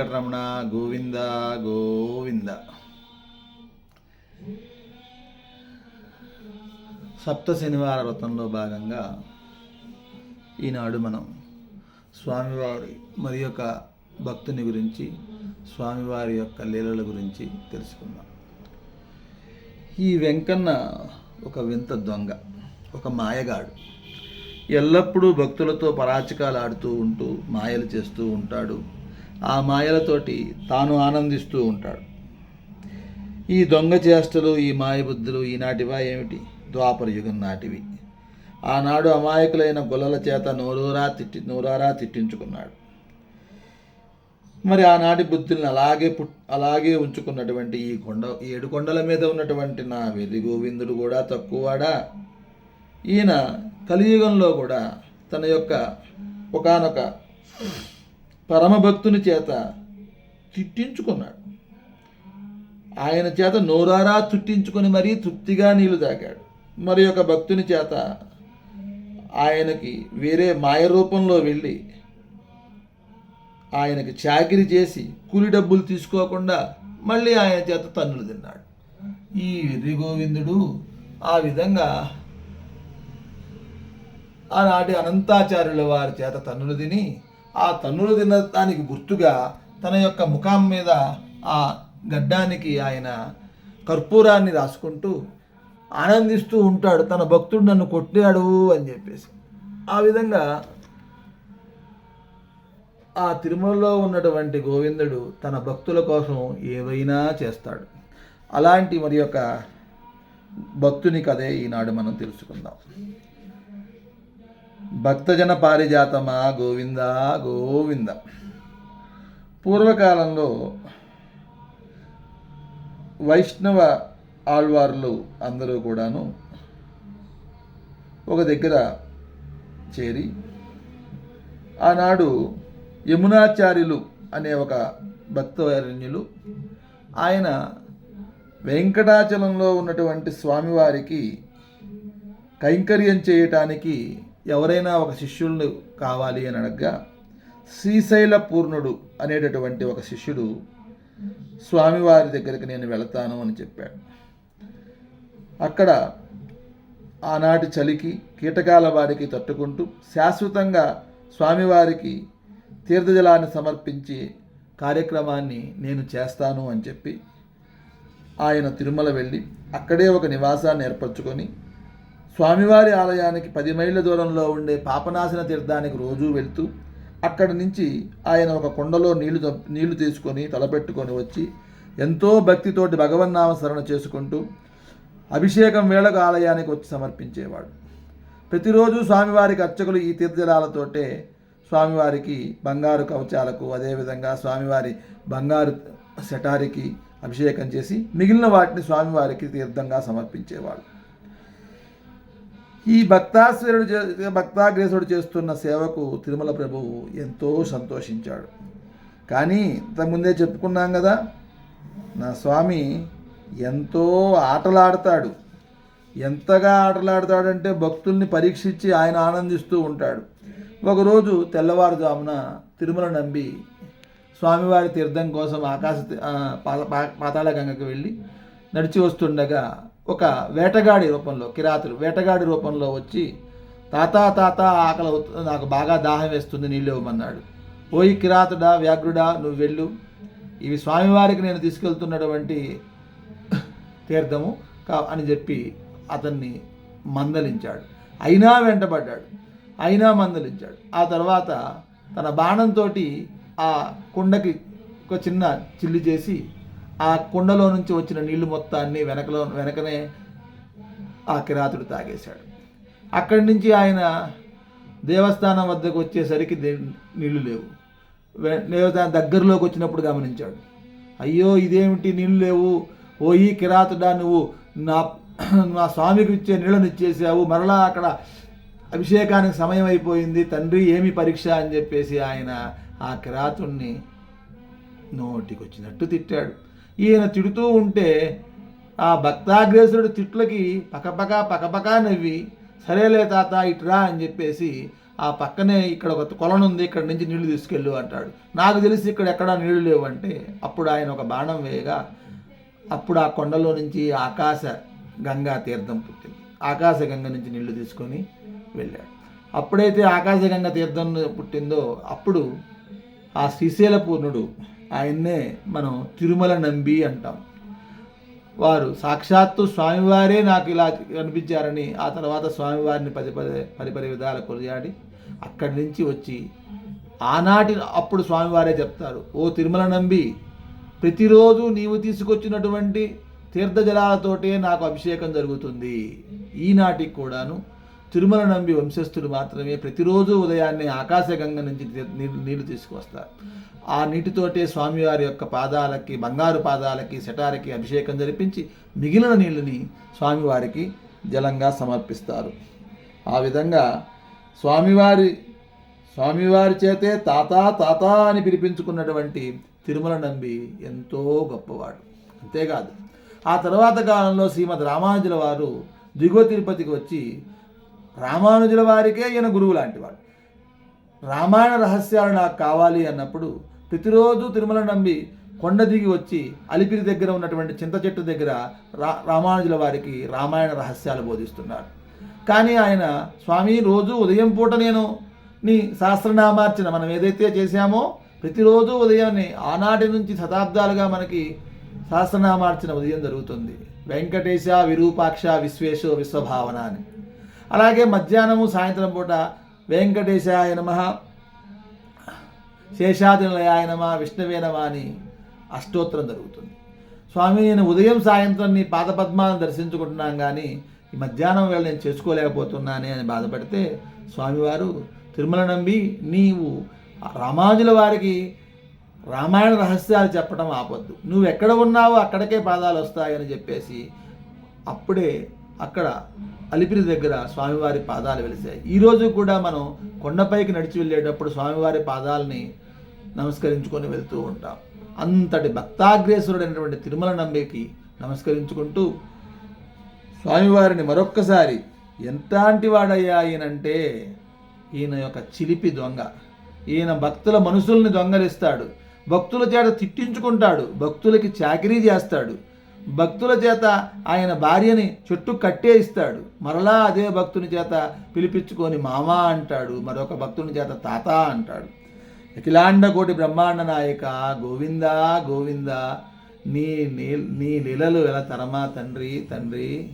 వెంకటరమణ గోవింద గోవింద. సప్త శనివార వ్రతంలో భాగంగా ఈనాడు మనం స్వామివారి మరి యొక్క భక్తుని గురించి స్వామివారి యొక్క లీలల గురించి తెలుసుకుందాం. ఈ వెంకన్న ఒక వింత దొంగ ఒక మాయగాడు. ఎల్లప్పుడూ భక్తులతో పరాచికాలు ఆడుతూ ఉంటూ మాయలు చేస్తూ ఉంటాడు. ఆ మాయలతోటి తాను ఆనందిస్తూ ఉంటాడు. ఈ దొంగ చేష్టలు ఈ మాయబుద్ధులు ఈనాటివా ఏమిటి? ద్వాపర యుగం నాటివి. ఆనాడు అమాయకులైన గొల్లల చేత నోరూరా తిట్టి నోరారా తిట్టించుకున్నాడు. మరి ఆనాటి బుద్ధుల్ని అలాగే పుట్ అలాగే ఉంచుకున్నటువంటి ఈ కొండ ఏడు కొండల మీద ఉన్నటువంటి నా వెలి గోవిందుడు కూడా తక్కువవాడా ఈయన కలియుగంలో కూడా తన యొక్క ఒకానొక పరమభక్తుని చేత తిట్టించుకున్నాడు ఆయన చేత నోరారా చుట్టించుకొని మరీ తృప్తిగా నీళ్ళు తాగాడు. మరి ఒక భక్తుని చేత ఆయనకి వేరే మాయ రూపంలో వెళ్ళి ఆయనకి చాకిరి చేసి కూలి డబ్బులు తీసుకోకుండా మళ్ళీ ఆయన చేత తన్నులు తిన్నాడు. ఈ వెర్రి గోవిందుడు ఆ విధంగా ఆనాటి అనంతాచార్యుల వారి చేత తన్నులు తిని ఆ తన్నులు తిన్న దానికి గుర్తుగా తన యొక్క ముఖం మీద ఆ గడ్డానికి ఆయన కర్పూరాన్ని రాసుకుంటూ ఆనందిస్తూ ఉంటాడు. తన భక్తుడు నన్ను కొట్టాడు అని చెప్పేసి. ఆ విధంగా ఆ తిరుమలలో ఉన్నటువంటి గోవిందుడు తన భక్తుల కోసం ఏవైనా చేస్తాడు. అలాంటి మరి యొక్క భక్తుని కథే ఈనాడు మనం తెలుసుకుందాం. భక్తజన పారిజాతమా? గోవింద? గోవింద. పూర్వకాలంలో వైష్ణవ ఆళ్వార్లు అందరూ కూడాను ఒక దగ్గర చేరి ఆనాడు యమునాచార్యులు అనే ఒక భక్తవరణ్యులు ఆయన వెంకటాచలంలో ఉన్నటువంటి స్వామివారికి కైంకర్యం చేయటానికి ఎవరైనా ఒక శిష్యుల్ని కావాలి అని అనగా శ్రీశైల పూర్ణుడు అనేటటువంటి ఒక శిష్యుడు స్వామివారి దగ్గరికి నేను వెళతాను అని చెప్పాడు. అక్కడ ఆనాటి చలికి కీటకాల వారికి తట్టుకుంటూ శాశ్వతంగా స్వామివారికి తీర్థజలాన్ని సమర్పించి కార్యక్రమాన్ని నేను చేస్తాను అని చెప్పి ఆయన తిరుమల వెళ్ళి అక్కడే ఒక నివాసాన్ని ఏర్పరచుకొని స్వామివారి ఆలయానికి పది మైళ్ళ దూరంలో ఉండే పాపనాశన తీర్థానికి రోజూ వెళ్తూ అక్కడి నుంచి ఆయన ఒక కుండలో నీళ్ళు నీళ్ళు తీసుకొని తలపెట్టుకొని వచ్చి ఎంతో భక్తితోటి భగవన్నామ స్మరణ చేసుకుంటూ అభిషేకం వేళకు ఆలయానికి వచ్చి సమర్పించేవాడు. ప్రతిరోజు స్వామివారికి అర్చకులు ఈ తీర్థజలాలతోటే స్వామివారికి బంగారు కవచాలకు అదేవిధంగా స్వామివారి బంగారు శటారికి అభిషేకం చేసి మిగిలిన వాటిని స్వామివారికి తీర్థంగా సమర్పించేవాడు. ఈ భక్తాశ్వరుడు చే- భక్తాగ్రేసుడు చేస్తున్న సేవకు తిరుమల ప్రభువు ఎంతో సంతోషించాడు. కానీ ఇంతకుముందే చెప్పుకున్నాం కదా నా స్వామి ఎంతో ఆటలాడతాడు. ఎంతగా ఆటలాడతాడంటే భక్తుల్ని పరీక్షించి ఆయన ఆనందిస్తూ ఉంటాడు. ఒకరోజు తెల్లవారుజామున తిరుమల నంబి స్వామివారి తీర్థం కోసం ఆకాశ పా- పాతాళ గంగకు వెళ్ళి నడిచి వస్తుండగా ఒక వేటగాడి రూపంలో కిరాతులు వేటగాడి రూపంలో వచ్చి తాత తాత ఆకలి నాకు బాగా దాహం వేస్తుంది నీళ్ళు ఇవ్వమన్నాడు. పోయి కిరాతుడా వ్యాఘ్రుడా నువ్వు వెళ్ళు. ఇవి స్వామివారికి నేను తీసుకెళ్తున్నటువంటి తీర్థము కా అని చెప్పి అతన్ని మందలించాడు. అయినా వెంటబడ్డాడు. అయినా మందలించాడు. ఆ తర్వాత తన బాణంతో ఆ కుండకి ఒక చిన్న చిల్లు చేసి ఆ కుండలో నుంచి వచ్చిన నీళ్ళు మొత్తాన్ని వెనకలో వెనకనే ఆ కిరాతుడు తాగేశాడు. అక్కడి నుంచి ఆయన దేవస్థానం వద్దకు వచ్చేసరికి దే నీళ్ళు లేవు. దేవస్థానం దగ్గరలోకి వచ్చినప్పుడు గమనించాడు. అయ్యో ఇదేమిటి నీళ్ళు లేవు? ఓ ఈ కిరాతుడా నువ్వు నా నా స్వామికి ఇచ్చే నీళ్ళని ఇచ్చేసావు. మరలా అక్కడ అభిషేకానికి సమయం అయిపోయింది. తండ్రి ఏమి పరీక్ష అని చెప్పేసి ఆయన ఆ కిరాతుణ్ణి నోటికొచ్చినట్టు తిట్టాడు. ఈయన తిడుతూ ఉంటే ఆ భక్తాగ్రేసుడు తిట్లకి పకపక పకపక నవ్వి సరేలే తాత ఇట్రా అని చెప్పేసి ఆ పక్కనే ఇక్కడ ఒక కొలను ఉంది ఇక్కడ నుంచి నీళ్ళు తీసుకెళ్ళు అంటాడు. నాకు తెలిసి ఇక్కడ ఎక్కడా నీళ్ళు లేవు అంటే అప్పుడు ఆయన ఒక బాణం వేయగా అప్పుడు ఆ కొండలో నుంచి ఆకాశ గంగా తీర్థం పుట్టింది. ఆకాశ గంగ నుంచి నీళ్ళు తీసుకొని వెళ్ళాడు. అప్పుడైతే ఆకాశగంగ తీర్థం పుట్టిందో అప్పుడు ఆ శ్రీశైల పూర్ణుడు ఆయన్నే మనం తిరుమల నంబి అంటాం. వారు సాక్షాత్తు స్వామివారే నాకు ఇలా కనిపించారని ఆ తర్వాత స్వామివారిని పది పది పరిపరి విధాల కొనియాడి అక్కడి నుంచి వచ్చి ఆనాటి అప్పుడు స్వామివారే చెప్తారు. ఓ తిరుమల నంబి ప్రతిరోజు నీవు తీసుకొచ్చినటువంటి తీర్థజలాలతోటే నాకు అభిషేకం జరుగుతుంది. ఈనాటికి కూడాను తిరుమల నంబి వంశస్థులు మాత్రమే ప్రతిరోజు ఉదయాన్నే ఆకాశగంగ నుంచి నీళ్ళు నీళ్ళు తీసుకువస్తారు. ఆ నీటితోటే స్వామివారి యొక్క పాదాలకి బంగారు పాదాలకి శటారికి అభిషేకం జరిపించి మిగిలిన నీళ్ళని స్వామివారికి జలంగా సమర్పిస్తారు. ఆ విధంగా స్వామివారి స్వామివారి చేతే తాత తాత అని పిలిపించుకున్నటువంటి తిరుమల నంబి ఎంతో గొప్పవాడు. అంతేకాదు ఆ తర్వాత కాలంలో శ్రీమద్ రామానుజుల వారు దిగువ తిరుపతికి వచ్చి రామానుజుల వారికే ఈయన గురువు లాంటివాడు. రామాయణ రహస్యాలు నాకు కావాలి అన్నప్పుడు ప్రతిరోజు తిరుమల నంబి కొండ దిగి వచ్చి అలిపిరి దగ్గర ఉన్నటువంటి చింత చెట్టు దగ్గర రా రామానుజుల వారికి రామాయణ రహస్యాలు బోధిస్తున్నాడు కానీ ఆయన స్వామి రోజు ఉదయం పూట నేను నీ సహస్రనామార్చన మనం ఏదైతే చేశామో ప్రతిరోజు ఉదయాన్నే ఆనాటి నుంచి శతాబ్దాలుగా మనకి సహస్రనామార్చన ఉదయం జరుగుతుంది. వెంకటేశ విరూపాక్ష విశ్వేశో విశ్వభావన అని. అలాగే మధ్యాహ్నము సాయంత్రం పూట వెంకటేశాయ నమ శేషాదిలయాయ నమ విష్ణువే నమ అని అష్టోత్తరం జరుగుతుంది. స్వామి నేను ఉదయం సాయంత్రం నీ పాదపద్మాలను దర్శించుకుంటున్నాను కానీ ఈ మధ్యాహ్నం వేళ నేను చేసుకోలేకపోతున్నానే అని బాధపడితే స్వామివారు తిరుమల నంబి నీవు రామానుజుల వారికి రామాయణ రహస్యాలు చెప్పడం ఆపొద్దు. నువ్వు ఎక్కడ ఉన్నావో అక్కడికే పాదాలు వస్తాయని చెప్పేసి అప్పుడే అక్కడ అలిపిరి దగ్గర స్వామివారి పాదాలు వెలిసాయి. ఈరోజు కూడా మనం కొండపైకి నడిచి వెళ్ళేటప్పుడు స్వామివారి పాదాలని నమస్కరించుకొని వెళ్తూ ఉంటాం. అంతటి భక్తాగ్రేసురుడైనటువంటి తిరుమల నంబికి నమస్కరించుకుంటూ స్వామివారిని మరొక్కసారి ఎంతాంటి వాడయ్యా ఈయనంటే ఈయన యొక్క చిలిపి దొంగ. ఈయన భక్తుల మనసుల్ని దొంగలిస్తాడు. భక్తుల చేత తిట్టించుకుంటాడు. భక్తులకి చాకరీ చేస్తాడు. భక్తుల చేత ఆయన భార్యని చెట్టు కట్టే ఇస్తాడు. మరలా అదే భక్తుని చేత పిలిపించుకొని మామ అంటాడు మరొక భక్తుని చేత తాత అంటాడు. అఖిలాండ కోటి బ్రహ్మాండ నాయక గోవిందా గోవిందా నీ నీ నీ లీలలు ఎలా తరమా తండ్రి తండ్రి?